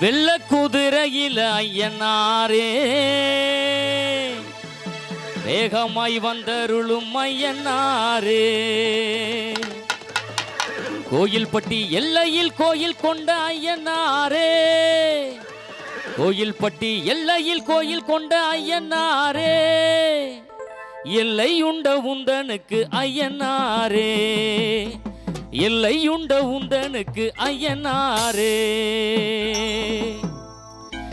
வெள்ள குதிரையில் ஐயனாரே. வேகமாய் வந்தருளும் ஐயனாரே. கோயில்பட்டி எல்லையில் கோயில் கொண்ட ஐயனாரே. கோயில்பட்டி எல்லையில் கோயில் கொண்ட ஐயனாரே. எல்லை உண்ட உந்தனுக்கு ஐயனாரே. எல்லை உண்ட உந்தனுக்கு ஐயனாரே.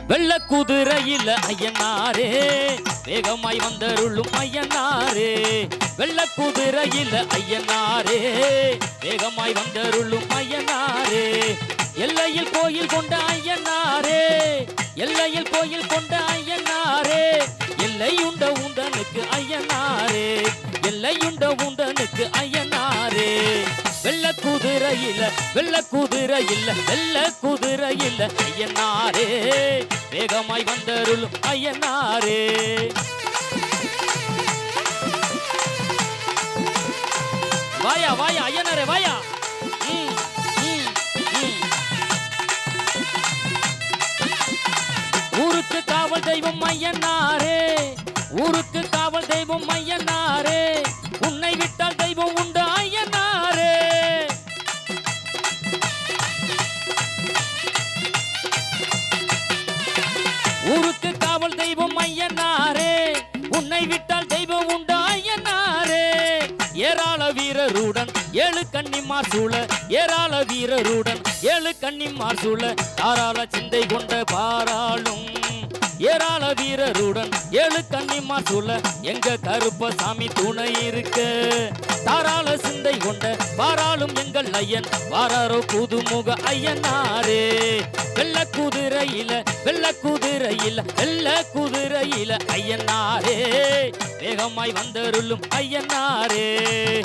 வெள்ள குதிரையில் ஐயனாரே. வேகமாய் வந்தருளும் ஐயனாரே. வெள்ள குதிரையில் ஐயனாரே. வேகமாய் வந்தருளும் ஐயனாரே. எல்லையில் கோயில் கொண்ட ஐயனாரே. எல்லையில் கோயில் கொண்ட ஐயனாரே. எல்லையுண்ட உந்தனுக்கு ஐயனாரே. எல்லையுண்ட உந்தனுக்கு ஐயனாரே. வெள்ள குதிரையில வெள்ள குதிரையில வெள்ள குதிரையில ஐயனாரே வேகமாய் வந்தருளும் ஐயனாரே. வாயா வாயா ஐயனாரே வாயா. ஊருக்கு காவல் தெய்வம் ஐயனாரே. ஊருக்கு காவல் தெய்வம் ஐயனாரே. உன்னை விட்டால் தெய்வம் போல் தெய்வம் ஐயனாரே. உன்னை விட்டால் தெய்வம் உண்டு ஐயனாரே. ஏராள வீரருடன் ஏழு கன்னிமா சூழ. ஏராள வீரருடன் ஏழு கன்னிமா சூழ. தாராள சிந்தை கொண்ட பாராளும். ஏராள வீரருடன் ஏழு கன்னிமா சூழ. எங்க கருப்பசாமி துணை இருக்க. தாராள சிந்தை கொண்ட பாராளும் எங்கள் ஐயன். வாராரோ புதுமுக ஐயனாரே. வெள்ள குதிரையில வெள்ள குதிரையில வெள்ள குதிரையில ஐயனாரே. வேகமாய் வந்தருளும் ஐயனாரே.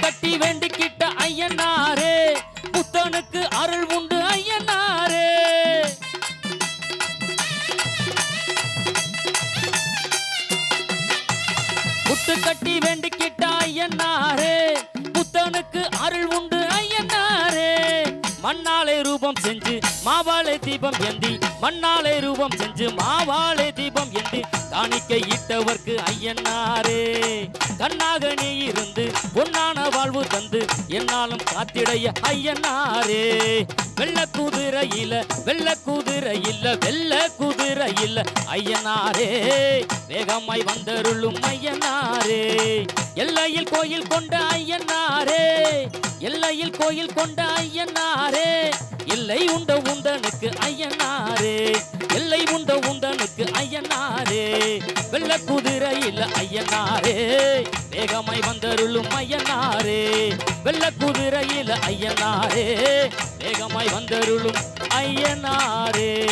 கட்டி வேண்டிக்கிட்ட ஐயனாரே. புத்தனுக்கு அருள் உண்டு. முத்து கட்டி வேண்டிக்கிட்ட ஐயனாரே புத்தனுக்கு அருள் உண்டு ஐயனாரே மண்ணாலே ரூபம் செஞ்சு மாவாளே தீபம் எந்தி மண்ணாலே ரூபம் செஞ்சு மாவாளை தீபம் எந்தி காணிக்கை இட்டவர்க்கு ஐயனாரே கண்ணாக நீ இருந்து பொன்னான வாழ்வு தந்து என்னாலும் காத்திடைய ஐயனாரே. வெள்ள குதிரையில வெள்ள குதிரையில வெள்ள குதிரையில ஐயனாரே. வேகமாய் வந்தருளும் ஐயனாரே. எல்லையில் கோயில் கொண்ட ஐயனாரே. எல்லையில் கோயில் கொண்ட ஐயனாரே. எல்லை உண்ட உந்தனுக்கு ஐயனாரே. எல்லை உண்ட உந்தனுக்கு ஐயனாரே. வெள்ள குதிரையில் ஐயனாரே. வேகமாய் வந்தருளும் ஐயனாரே. வெள்ள குதிரையில் ஐயனாரே. வேகமாய் வந்தருளும் ஐயனாரே.